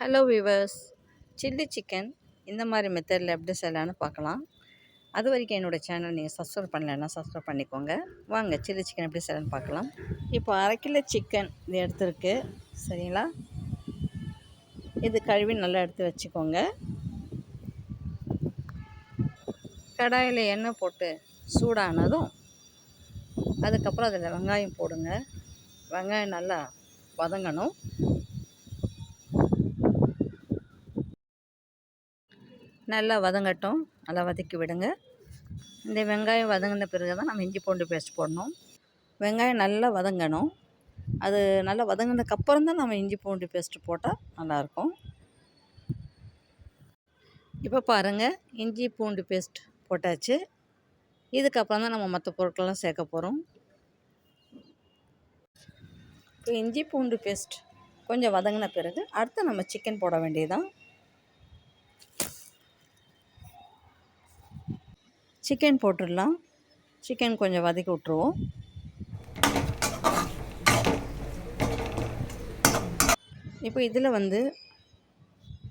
Hello viewers chilli chicken இந்த மாதிரி மெத்தடில் எப்படி செய்யலான்னு பார்க்கலாம். அது வரைக்கும் என்னோடய சேனல் நீங்கள் சப்ஸ்கிரைப் பண்ணலைன்னா சப்ஸ்கிரைப் பண்ணிக்கோங்க. வாங்க சில்லி சிக்கன் எப்படி செய்யலான்னு பார்க்கலாம். இப்போ அரை கிலோ சிக்கன் இது எடுத்துருக்கு. சரிங்களா? இது கழுவி நல்லா எடுத்து வச்சுக்கோங்க. கடாயில் எண்ணெய் போட்டு சூடானதும் அதுக்கப்புறம் அதில் வெங்காயம் போடுங்க. வெங்காயம் நல்லா வதங்கணும். நல்லா வதங்கட்டும். நல்லா வதக்கி விடுங்க. இந்த வெங்காயம் வதங்கின பிறகு தான் நம்ம இஞ்சி பூண்டு பேஸ்ட் போடணும். வெங்காயம் நல்லா வதங்கணும். அது நல்லா வதங்கினதுக்கப்புறம் தான் நம்ம இஞ்சி பூண்டு பேஸ்ட்டு போட்டால் நல்லாயிருக்கும். இப்போ பாருங்கள் இஞ்சி பூண்டு பேஸ்ட் போட்டாச்சு. இதுக்கப்புறம் தான் நம்ம மற்ற பொருட்கள்லாம் சேர்க்க போகிறோம் இப்போ இஞ்சி பூண்டு பேஸ்ட் கொஞ்சம் வதங்கின பிறகு அடுத்து நம்ம சிக்கன் போட வேண்டியதுதான். சிக்கன் போட்டுடலாம். சிக்கன் கொஞ்சம் வதக்கி விட்ருவோம் இப்போ இதில் வந்து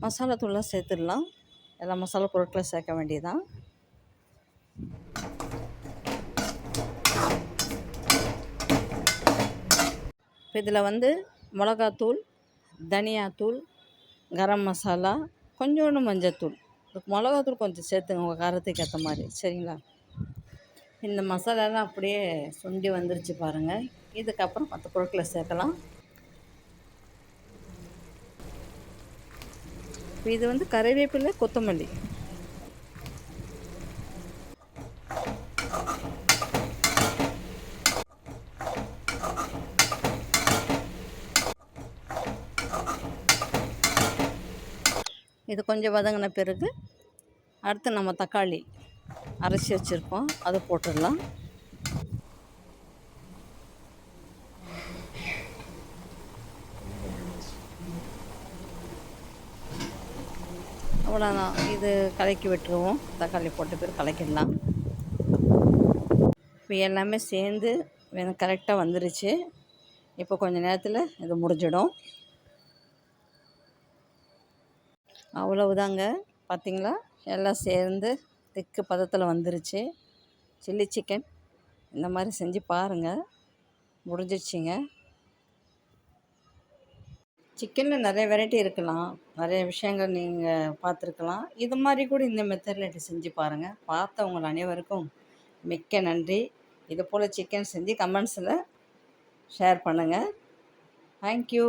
மசாலா சேர்த்துடலாம். எல்லா மசாலா பொருட்களும் சேர்க்க வேண்டியதான் இப்போ இதில் வந்து மிளகாத்தூள் தனியாத்தூள் கரம் மசாலா கொஞ்சோண்டு மஞ்சத்தூள். மிளகாத்தூள் கொஞ்சம் சேர்த்துங்க உங்கள் காரத்துக்கு ஏற்ற மாதிரி சரிங்களா? இந்த மசாலாலாம் அப்படியே சுண்டி வந்துருச்சு பாருங்கள் இதுக்கப்புறம் மற்ற பொருட்களை சேர்க்கலாம். இது வந்து கறிவேப்பிலை கொத்தமல்லி. இது கொஞ்சம் வதங்கின பிறகு அடுத்து நம்ம தக்காளி அரைச்சி வச்சுருக்கோம். அதை போட்டுடலாம். அவ்வளோதான் இது கலக்கி விட்டுருவோம். தக்காளி போட்ட பிறகு கலக்கிடலாம். இப்போ எல்லாமே சேர்ந்து கரெக்டாக வந்துருச்சு. இப்போ கொஞ்சம் நேரத்தில் இது முடிஞ்சிடும். அவ்வளவுதாங்க. பார்த்திங்களா எல்லாம் சேர்ந்து திக்கு பதத்தில் வந்துருச்சு. Chilli chicken. இந்த மாதிரி செஞ்சு பாருங்கள் முடிஞ்சிடுச்சிங்க சிக்கனில் நிறைய வெரைட்டி இருக்கலாம். நிறைய விஷயங்கள் நீங்கள் பார்த்துருக்கலாம். இது மாதிரி கூட இந்த மெத்தடில் செஞ்சு பாருங்கள் பார்த்தவங்க அனைவருக்கும் மிக்க நன்றி. இது போல் சிக்கன் செஞ்சு கமெண்ட்ஸில் ஷேர் பண்ணுங்கள் தேங்க்யூ